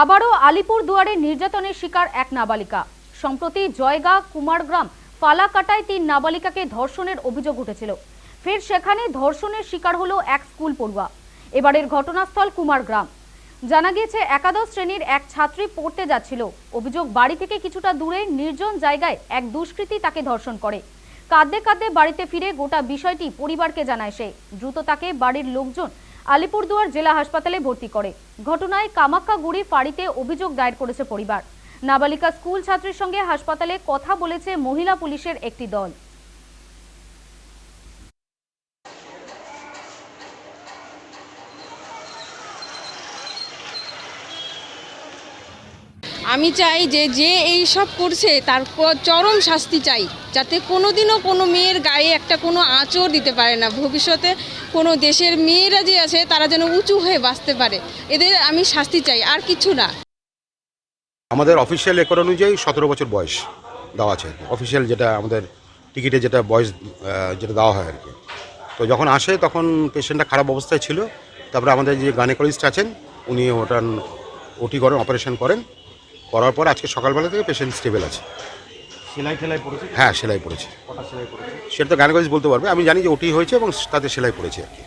আবারও আলিপুর দুয়ারে নির্যাতনের শিকার এক নাবালিকা। সম্প্রতি জয়গা, কুমারগ্রাম ফালাকাটায় তিন নাবালিকাকে ধর্ষণের অভিযোগ উঠেছিল। ফের সেখানে ধর্ষণের শিকার হলো এক স্কুল পড়ুয়া। এবারের ঘটনাস্থল কুমারগ্রাম। জানা গিয়েছে, একাদশ শ্রেণির এক ছাত্রী পড়তে যাচ্ছিল। অভিযোগ, বাড়ি থেকে কিছুটা দূরে নির্জন জায়গায় এক দুষ্কৃতী তাকে ধর্ষণ করে। কাঁদতে কাঁদতে বাড়িতে ফিরে গোটা বিষয়টি পরিবারকে জানায় সে। দ্রুত তাকে বাড়ির লোকজন আলিপুরদুয়ার জেলা হাসপাতালে ভর্তি করে। ঘটনায় কামাক্কাগুড়ি ফাঁড়িতে অভিযোগ দায়ের করেছে পরিবার। নাবালিকা স্কুল ছাত্রীর সঙ্গে হাসপাতালে কথা বলেছে মহিলা পুলিশের একটি দল। আমি চাই যে যে এই সব করছে, তার চরম শাস্তি চাই, যাতে কোনো দিনও কোনো মেয়ের গায়ে একটা কোনো আঁচড় দিতে পারে না। ভবিষ্যতে কোনো দেশের মেয়েরা যে আছে, তারা যেন উঁচু হয়ে বাঁচতে পারে। এদের আমি শাস্তি চাই, আর কিছু না। আমাদের অফিসিয়াল রেকর্ড অনুযায়ী সতেরো বছর বয়স দেওয়া আছে। অফিসিয়াল যেটা আমাদের টিকিটে যেটা বয়স যেটা দেওয়া হয় আর কি। তো যখন আসে, তখন পেশেন্টটা খারাপ অবস্থায় ছিল। তারপরে আমাদের যে গানেকোলজিস্ট আছেন, উনি ওটা ওটি করেন অপারেশন করেন। করার পর আজকে সকালবেলা থেকে পেশেন্ট স্টেবল আছে। সেলাই টেলাই পড়েছে? হ্যাঁ সেলাই পড়েছে। সেটা তো গানগঞ্জ বলতে পারবে। আমি জানি যে ওটি হয়েছে এবং তাতে সেলাই পড়েছে আর কি।